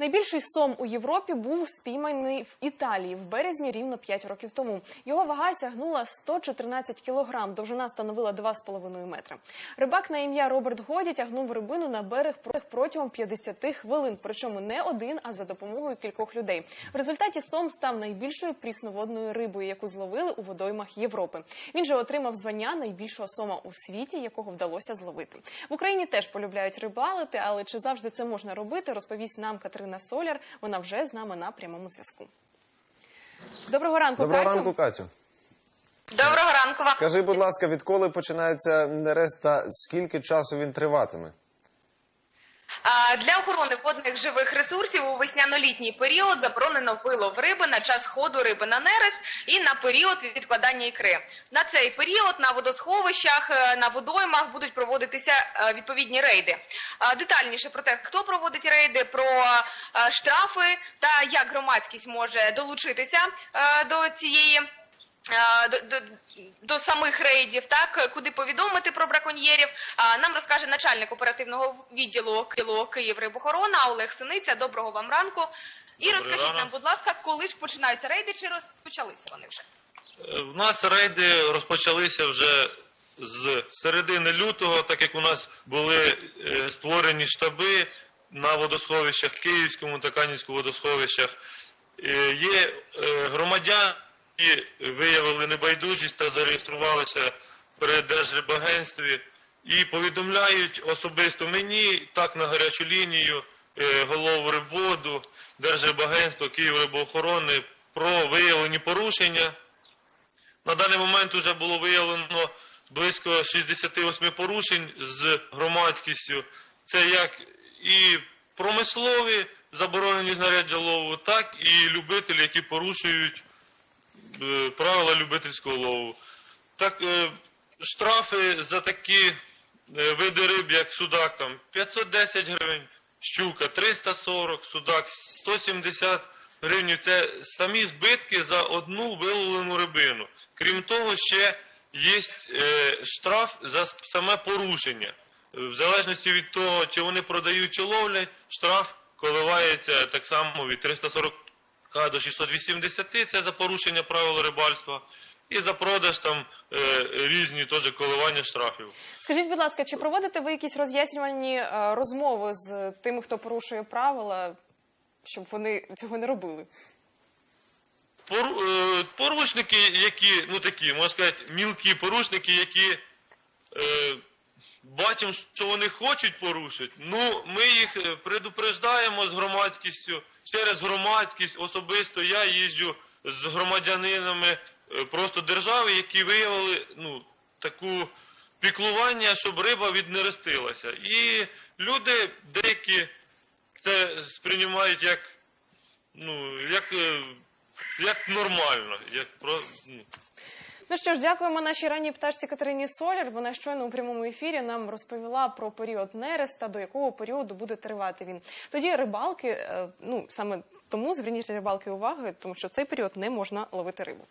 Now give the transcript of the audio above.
Найбільший сом у Європі був спійманий в Італії в березні рівно 5 років тому. Його вага сягнула 114 кілограм, довжина становила 2,5 метри. Рибак на ім'я Роберт Годі тягнув рибину на берег протягом 50 хвилин, причому не один, а за допомогою кількох людей. В результаті сом став найбільшою прісноводною рибою, яку зловили у водоймах Європи. Він же отримав звання найбільшого сома у світі, якого вдалося зловити. В Україні теж полюбляють рибалити, але чи завжди це можна робити, розповість нам Катерина Соляр. Вона вже з нами на прямому зв'язку. Доброго ранку, Доброго Катю. ранку, Катю. Доброго ранку вам. Скажи, будь ласка, відколи починається нерест та скільки часу він триватиме? Для охорони водних живих ресурсів у весняно-літній період заборонено вилов риби на час ходу риби на нерест і на період відкладання ікри. На цей період на водосховищах, е, на водоймах будуть проводитися е, відповідні рейди. Детальніше про те, хто проводить рейди, про е, штрафи та як громадськість може долучитися до цієї. До, до, до самих рейдів, так куди повідомити про браконьєрів, нам розкаже начальник оперативного відділу Кило Київрибохорона Олег Синиця. Доброго вам ранку. І Добрий розкажіть ранок. нам, будь ласка, коли ж починаються рейди, чи розпочалися вони вже? Е, В нас рейди розпочалися вже з середини лютого, так як у нас були е, створені штаби на водосховищах, Київському та Канівському водосховищах. Е, Є громадяни, які виявили небайдужість та зареєструвалися при Держрибагентстві і повідомляють особисто мені, так на гарячу лінію, е, голову рибводу, Держрибагентства, Київрибоохорони про виявлені порушення. На даний момент вже було виявлено близько 68 порушень з громадськістю. Це як і промислові заборонені знаряддя лову, так і любителі, які порушують правила любительського лову. Так, е, штрафи за такі е, види риб, як судак, там 510 гривень, щука 340, судак 170 гривень. Це самі збитки за одну виловлену рибину. Крім того, ще є е, штраф за саме порушення. В залежності від того, чи вони продають чи ловлять, штраф коливається так само від 340 до 680, це за порушення правил рибальства. І за продаж там е, різні теж коливання штрафів. Скажіть, будь ласка, чи проводите ви якісь роз'яснювальні е, розмови з тими, хто порушує правила, щоб вони цього не робили? Е, порушники, які, ну такі, можна сказати, мілкі порушники, які е, бачимо, що вони хочуть порушити, ну ми їх е, предупреждаємо з громадськістю, через громадськість. Особисто я їжджу з громадянинами е, просто держави, які виявили ну, таку піклування, щоб риба віднерестилася. І люди деякі це сприймають як, ну, як, е, як нормально, як ну, Ну що ж, дякуємо нашій ранній пташці Катерині Соляр. Вона щойно у прямому ефірі нам розповіла про період нереста, до якого періоду буде тривати він. Тоді рибалки, е, ну саме тому зверніть рибалки уваги, тому що цей період не можна ловити рибу.